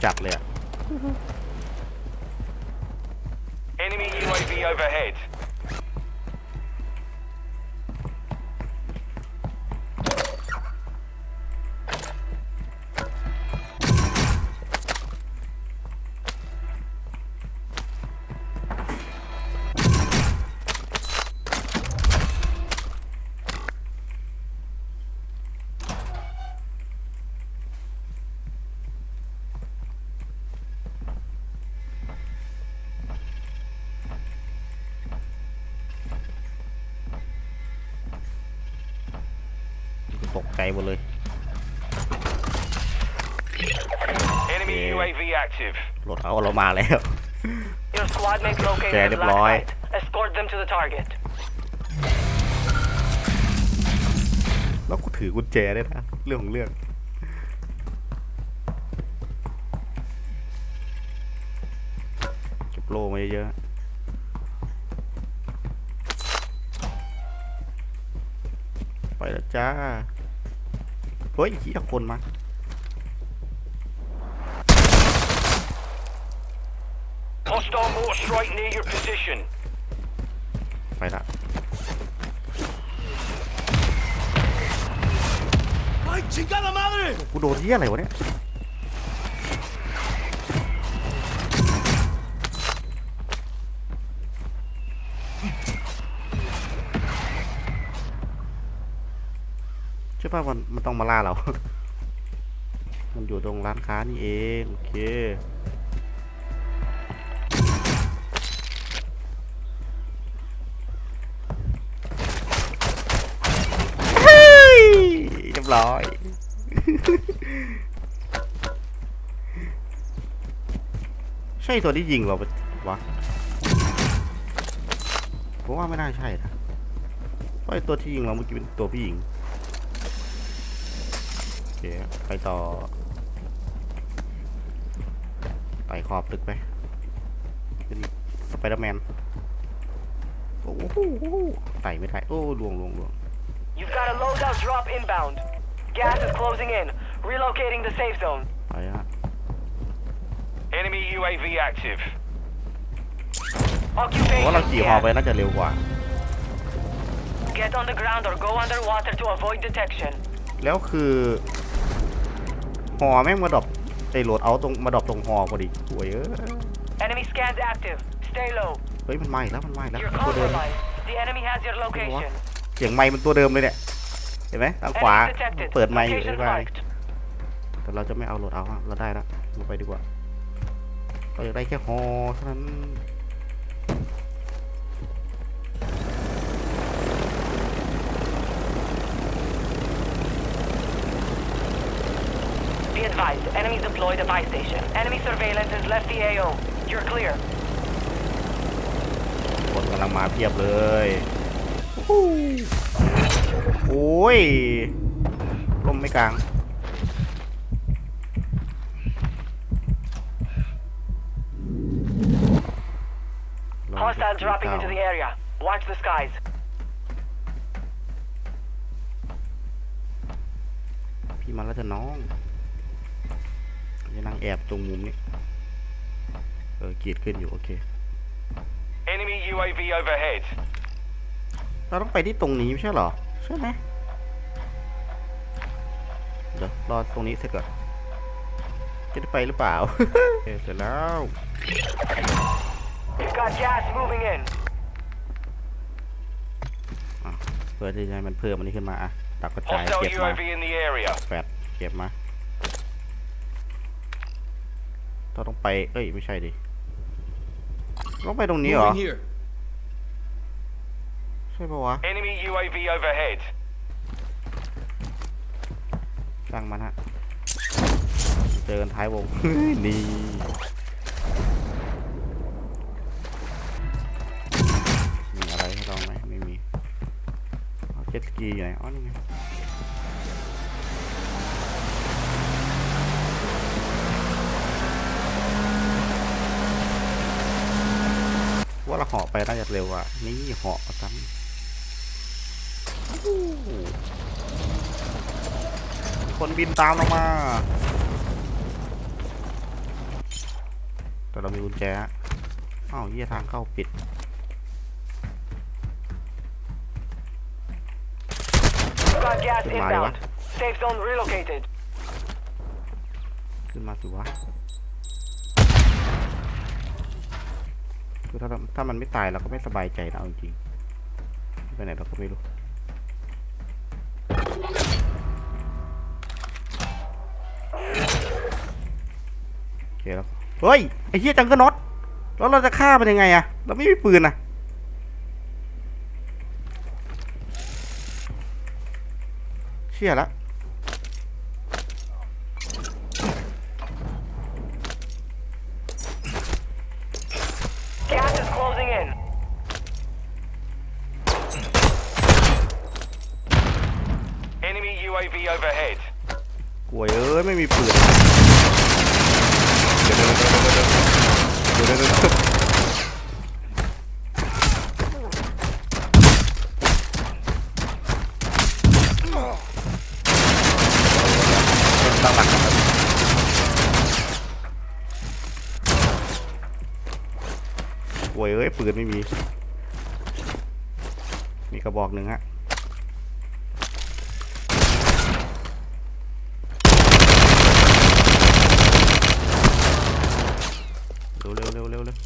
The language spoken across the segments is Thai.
จริงจัดเลยอะ Enemy UAV overhead. ตกใจหมดเลย Enemy Yeah. UAV active. รถเอาเรามาแล้ว Your squad mates located Okay, at black deploy. site. Escort them to the target. แล้วกูถือกุญแจด้วยนะ เรื่องของเรื่อง เก็บโล่มาเยอะๆ ไปแล้วจ้า เฮ้ยเหี้ยคนมา Hostile mortar strike near your position. ไปละ ¡Ay, chingada madre! กูโดนเหี้ยอะไรวะเนี่ย ป่ะมันมันต้องมาล่าเรา มันอยู่ตรงร้านค้านี่เอง โอเคเฮ้ยเรียบร้อยใช่ตัวที่ยิงเราปะวะผมว่าไม่น่าใช่นะเพราะไอตัวที่ยิงเราเมื่อกี้เป็นตัวผู้หญิง เคไปต่อไต่ขอบตึกไปเป็นสไปเดอร์แมน โอ้โหไต่ไม่ได้ โอ้ลวงลวงลวง You've got a loadout drop inbound. Gas is closing in. Relocating the safe zone. ไปฮะ Enemy UAV active. ผมว่า Occupation เราขี่ฮอไป scan. น่าจะเร็วกว่า Get on the ground or go underwater to avoid detection. แล้วคือ หอแม่งมาดรอปไอ้โหลดเอาตรงมาดรอปตรงหอพอดีโวยเอ้ย Enemy scans active. Stay low. เฮ้ยมันมาอีกแล้วมันมาอีกแล้ว You're ตัวเดิม compromised. The enemy has your location. เสียงไม้มันตัวเดิมเลยเนี่ยเห็นไหมทางขวา Enemy detected. เปิดไม้อยู่ Locations ใช่ไหม marked. แต่เราจะไม่เอาโหลดเอาฮะเราได้แล้วเราไปดีกว่าเราอยากได้แค่ฮอเท่านั้น advised, enemies deployed a buy station. Enemy surveillance has left the AO. You're clear. คนกำลังมาเพียบเลยโอ้ยลมไม่กลาง Hostile dropping into the area. Watch the skies. พี่มาแล้วจะน้อง จะนั่งแอบตรงมุมนี้ เออเกียดขึ้นอยู่โอเค Enemy UAV overhead. เราต้องไปที่ตรงนี้ไม่ใช่เหรอ ใช่ไหมเดี๋ยวรอตรงนี้เสร็จก่อน จะได้ไปหรือเปล่าโอเคเสร็จแล้ว You've got gas moving in. เพื่อที่จะให้มันเพิ่มอันนี้ขึ้นมาอะตักกระจาย Hostile เก็บมา UAV in the area. แปดเก็บมา เราต้องไป เอ้ย ไม่ใช่ดิต้องไปตรงนี้เหรอ Moving here. ใช่ปะวะ Enemy UAV overhead. ช่างมันฮะ เจอกันท้ายวง นี่ มีอะไรให้เราไหมไม่มีโอเคเจ็ตสกีอยู่ไหน อ๋อ นี่ไง เราเหาะไปน่าจะเร็วกว่านี่เหาะซ้ำมีคนบินตามเรามา แต่เรามีกุญแจฮะอ้าวเยี่ยทางเข้าปิด Got gas Good morning, inbound. Safe zone relocated. ขึ้นมาสิวะ คือถ้าถ้ามันไม่ตายเราก็ไม่สบายใจนะเอาจริงๆไปไหนเราก็ไม่รู้โอเคแล้วเฮ้ยไอ้เหี้ยจังก็น็อตแล้วเราจะฆ่ามันยังไงอะเราไม่มีปืนอะเชี่ยละ Gas is closing in. Enemy UAV overhead. กลัวเอ้ยไม่มีปืนเดี๋ยวเดี๋ยวเดี๋ยวเดี๋ยวเดี๋ยวเดี๋ยวเดี๋ยวเดี๋ยวตั้งหลักครับกลัวเอ้ยปืนไม่มี มีกระบอกหนึ่งฮะ เร็วเร็วเร็วเร็วเร็ว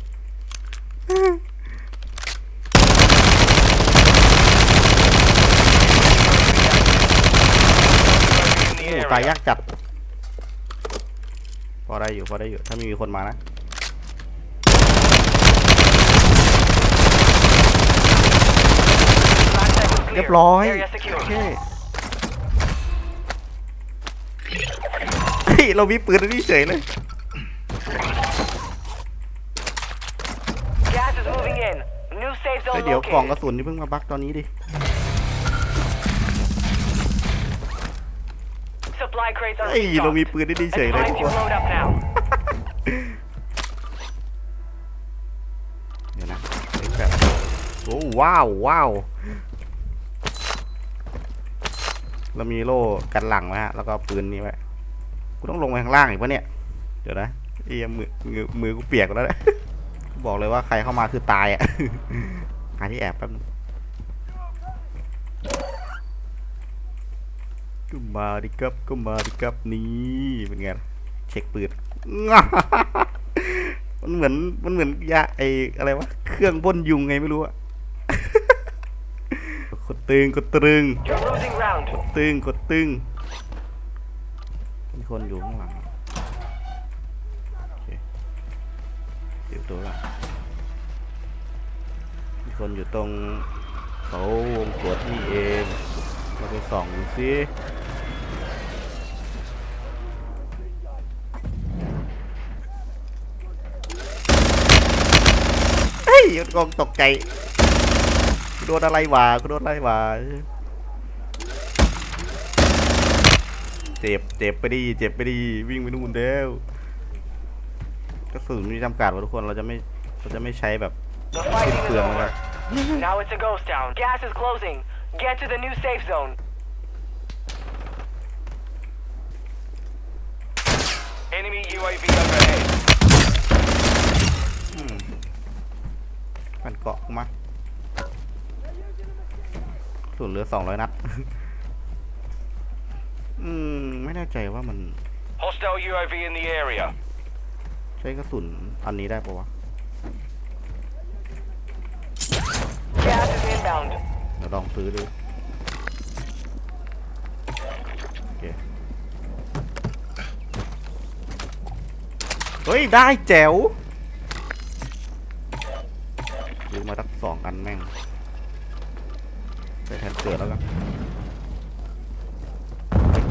UAV in the โอ้ตาย area. ยากจัด พอได้อยู่ พอได้อยู่ ถ้าไม่มีคนมานะ Last second เรียบ clear. ร้อย Area secure. โอเคเฮ้ยเรามีปืนอันนี่เฉยเลย Gas is moving in. New safe เฮ้ย zone เดี๋ยวกล่องกระ located. สุนนี่เพิ่งมาบักตอนนี้ดิ Supply crates are เฮ้ยเรามี restocked. ปืนอันนี่เฉยเลย Advise ทุก you คน load up now. เดี๋ยวนะเล็กแบบโอ้ว้าวว้าวเรามีโล่กันหลังไว้ฮะแล้วก็ปืนนี้ไว้กูต้องลงไปข้างล่างอีกปะเนี่ย เดี๋ยวนะเอียมือมือมือกูเปียกหมดแล้วเนี่ยบอกเลยว่าใครเข้ามาคือตายอะหาที่แอบแป๊บนึง ก็มาดิครับก็มาดิครับนี่เป็นไงล่ะเช็คปืนมันเหมือนมันเหมือนยาไออะไรวะเครื่องพ่นยุงไงไม่รู้อะกดตึงกดตรึง You're losing round. ตึงกดตึงมีคนอยู่ข้างหลังโอเคเดี๋ยวตัวละมีคนอยู่ตรงเขาวงกดนี่เองเราไปส่องดูสิ เฮ้ยกองตกใจโดนอะไรวะโดนอะไรวะเจ็บเจ็บไปดิเจ็บไปดิวิ่งไปนู่นเด้วกระสุนมีจำกัดว่ะทุกคนเราจะไม่เราจะไม่ใช้แบบเปลืองเลย Now it's a ghost town. Gas is closing. Get to the new safe zone. Enemy UAV overhead. อืมมันเกาะกูมากระ สุนเหลือสองร้อยนัด อืม ไม่แน่ใจว่ามัน Hostile UAV in the area. ใช้กระสุนอันนี้ได้ปะวะ Gas is inbound. เดี๋ยวลองซื้อดู โอเค เฮ้ย ได้แจ๋วซื้อมาตั้งสองกันแม่งไปแทน เกิดแล้วกัน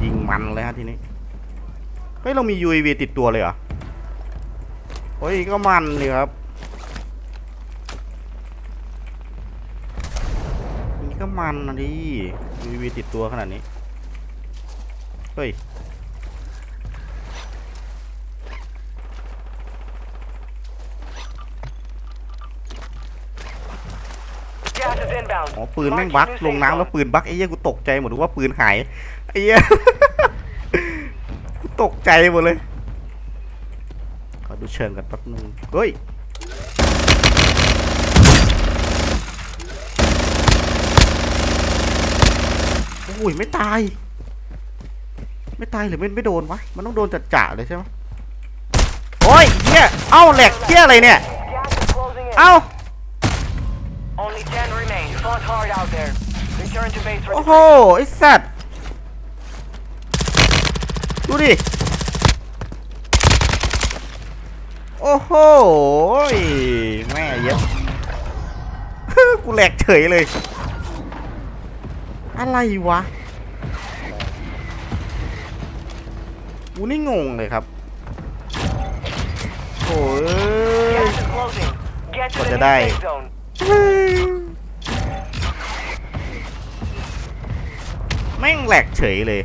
ยิงมันเลยฮะทีนี้เฮ้ยเรามี UAV ติดตัวเลยเหรอเฮ้ยก็มันเลยครับนี่ก็มันนะดิมีวีติดตัวขนาดนี้ เฮ้ย Gas is inbound. อ๋อปืนแม่งบั๊ก Marking ล new ง safe น้ำแล้ว zone. ปืนบั๊กไอ้เหี้ยกูตกใจหมดว่าปืนหายไอ้เหี้ยกูตกใจหมดเลยขอดูเชิงกันแป๊บนึงเฮ้ยโอ้ยไม่ตาย ไม่ตายหรือไม่ไม่โดนวะมันต้องโดนจัดจ่าเลยใช่ไหมโอ้ยเหี้ยเอ้าแหลกเหี้ยอะไรเนี่ย Gas is closing in. เอ้า Only 10 remain. Fought hard out there. Return to base for โอ้โห ไอ้สัตว์ ดูดิ โอ้โหยแม่เยอะ กูแหลกเฉยเลย อะไรวะ กูนี่งงเลยครับ โอ้ย Gas is closing. Get to What the did new I- safe zone. แม่งแหลกเฉยเลย